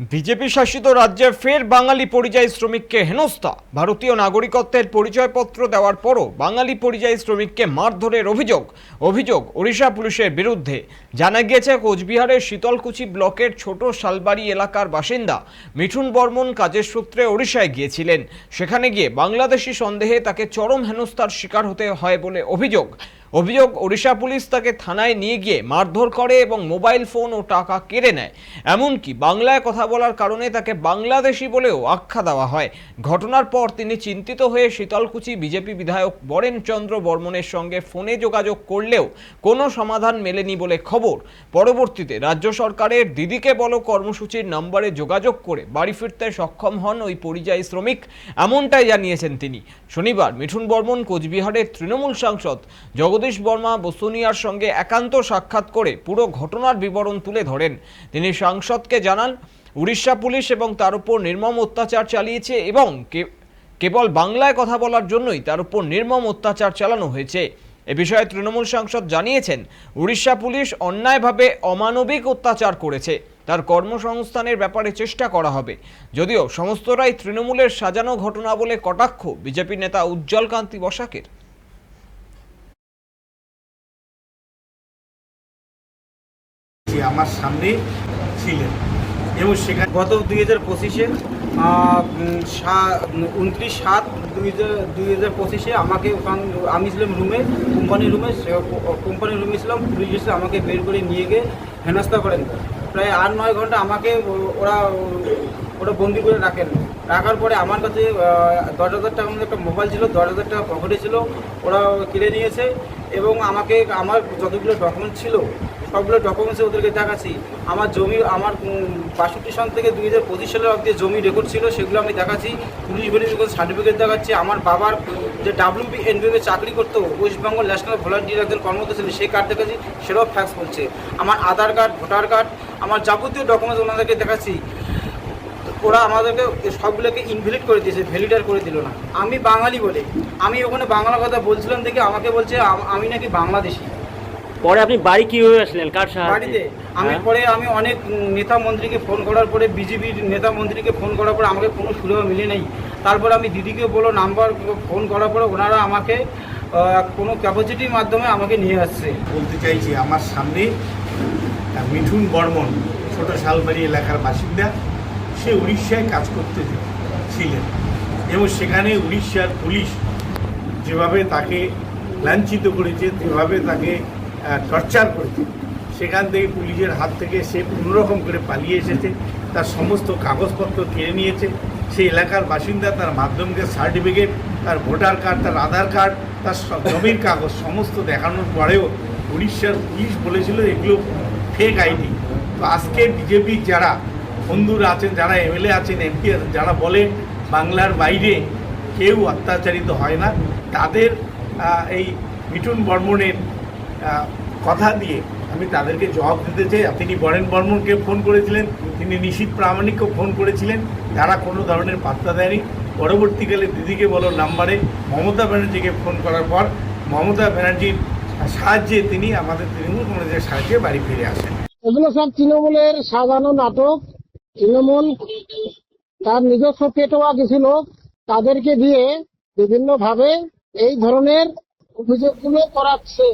BJP শাসিত রাজ্যে ফের বাঙালি পরিযায়ী শ্রমিককে হেনস্থা। ভারতীয় নাগরিকত্বের পরিচয়পত্র দেওয়ার পরও বাঙালি পরিযায়ী শ্রমিককে মারধরের অভিযোগ। অভিযোগ ওড়িশা পুলিশের বিরুদ্ধে। জানা গিয়েছে, কোচবিহারের শীতলকুচি ব্লকের ছোট শালবাড়ি এলাকার বাসিন্দা মিঠুন বর্মন কাজের সূত্রে ওড়িশায় গিয়েছিলেন। সেখানে গিয়ে বাংলাদেশি সন্দেহে তাকে চরম হেনস্থার শিকার হতে হয় বলে অভিযোগ। অভিযোগ, ওড়িশা পুলিশ তাকে থানায় নিয়ে গিয়ে মারধর করে এবং মোবাইল ফোন ও টাকা কেড়ে নেয়। এমনকি বাংলায় কথা বলার কারণে তাকে বাংলাদেশি বলেও আখ্যা দেওয়া হয়। ঘটনার পর তিনি চিন্তিত হয়ে শীতলকুচি বিজেপি বিধায়ক বরেন চন্দ্র বর্মনের সঙ্গে ফোনে যোগাযোগ করলেও কোনো সমাধান মেলেনি বলে খবর। পরবর্তীতে রাজ্য সরকারের দিদিকে বলো কর্মসূচির নম্বরে যোগাযোগ করে বাড়ি ফিরতে সক্ষম হন ওই পরিযায়ী শ্রমিক, এমনটাই জানিয়েছেন তিনি। শনিবার মিঠুন বর্মন কোচবিহারের তৃণমূল সাংসদ জগদীশ বর্মা বসুনিয়ার সঙ্গে একান্ত সাক্ষাৎ করে পুরো ঘটনার বিবরণ তুলে ধরেন। তিনি সাংসদকে জানান উড়িষ্যা পুলিশ এবং তার উপর নির্মম অত্যাচার চালিয়েছে এবং কেবল বাংলায় কথা বলার জন্যই তার উপর নির্মম অত্যাচার চালানো হয়েছে। এ বিষয়ে তৃণমূল সাংসদ জানিয়েছেন, উড়িষ্যা পুলিশ অন্যায়ভাবে অমানবিক অত্যাচার করেছে। তার কর্মসংস্থানের ব্যাপারে চেষ্টা করা হবে। যদিও সমস্তরাই তৃণমূলের সাজানো ঘটনা বলে কটাক্ষ বিজেপি নেতা উজ্জ্বল কান্তি বসাকের। আমার সামনে ছিলেন। এবং সেখানে গত দুই হাজার পঁচিশে উনত্রিশ সাত দুই হাজার দুই হাজার পঁচিশে আমাকে ওখান, আমি ছিলাম রুমে কোম্পানির রুমে কোম্পানির রুমে ছিলাম পুলিশ এসে আমাকে বের করে নিয়ে গিয়ে হেনস্থা করেন। প্রায় আট, নয় ঘণ্টা আমাকে ওরা ওরা বন্দি করে রাখেন। রাখার পরে আমার কাছে দশ হাজার মধ্যে একটা মোবাইল ছিল, দশ হাজার টাকা পকেটে ছিল, ওরা কিনে নিয়েছে এবং আমাকে, আমার যতগুলো ডকুমেন্ট ছিল সবগুলো ডকুমেন্টস ওদেরকে দেখাচ্ছি। আমার জমি, আমার বাষট্টি সন থেকে দুই হাজার পঁচিশ সালের অব্দি জমি রেকর্ড ছিল, সেগুলো আমি দেখাচ্ছি। পুলিশ ভেরিফিকেশন সার্টিফিকেট দেখাচ্ছি। আমার বাবার যে ডাব্লিউপি এনবিএ চাকরি করতো ওয়েস্ট বেঙ্গল ন্যাশনাল ভলান্টিয়ার একজন কর্মরত ছিল, সেই কার্ড দেখাচ্ছি, সেটাও ফ্যাক্স করছে। আমার আধার কার্ড ভোটার কার্ড আমার যাবতীয় ডকুমেন্টস ওনাদেরকে দেখাচ্ছি। ওরা আমাদেরকে সবগুলোকে ইনভ্যালিড করে দিয়েছে ভ্যালিডার করে দিল না। আমি বাঙালি বলে। আমি ওখানে বাংলা কথা বলছিলাম দেখে আমাকে বলছে আমি নাকি বাংলাদেশি। পরে আপনি বাড়ি কীভাবে আসলেন? কার সাহায্যে? বাড়িতে। আমি হ্যাঁ? পরে আমি অনেক নেতা মন্ত্রীকে ফোন করার পরে বিজেপির নেতা মন্ত্রীকে ফোন করার পরে আমাকে কোনো সুবিধা মিলে নেই। তারপর আমি দিদিকে বলো নাম্বার ফোন করার পরে ওনারা আমাকে আহ, কোনো ক্যাপাসিটির মাধ্যমে আমাকে নিয়ে আসছে। বলতে চাইছি আমার সামনে আহ, মিঠুন বর্মন ছোট শালবাড়ি এলাকার বাসিন্দা সে উড়িষ্যায় কাজ করতে ছিলেন। এবং সেখানে উড়িষ্যার পুলিশ যেভাবে তাকে লাঞ্ছিত করেছে যেভাবে তাকে টর্চার করেছে, সেখান থেকে পুলিশের হাত থেকে সে কোনোরকম করে পালিয়ে এসেছে, তার সমস্ত কাগজপত্র কেড়ে নিয়েছে, সেই এলাকার বাসিন্দা তার মাধ্যমিকের সার্টিফিকেট, তার ভোটার কার্ড, তার আধার কার্ড, তার জমির কাগজ, সমস্ত দেখানোর পরেও উড়িষ্যার পুলিশ বলেছিল এগুলো ফেক আইডি তো আজকে বিজেপি যারা বন্ধুরা আছেন, যারা এমএলএ আছেন এমপি আছেন, যারা বলে বাংলার বাইরে কেউ অত্যাচারিত হয় না, তাদের এই মিঠুন বর্মনের কথা দিয়ে আমি তাদেরকে জবাব দিতে চাই। তিনি বরেন বর্মনকে ফোন করেছিলেন, তিনি নিশীত প্রামাণিককে ফোন করেছিলেন, তারা কোনো ধরনের পাত্তা দেয়নি। পরবর্তীকালে দিদিকে বলো নাম্বারে মমতা ব্যানার্জিকে ফোন করার পর মমতা ব্যানার্জির সাহায্যে তিনি আমাদের তৃণমূল কংগ্রেসের সাহায্যে বাড়ি ফিরে আসেন। এগুলো সব তৃণমূলের সাজানো নাটক। তৃণমূল তার নিজস্ব পেটোয়া কিছু তাদেরকে দিয়ে বিভিন্নভাবে এই ধরনের অভিযোগগুলো করাচ্ছে।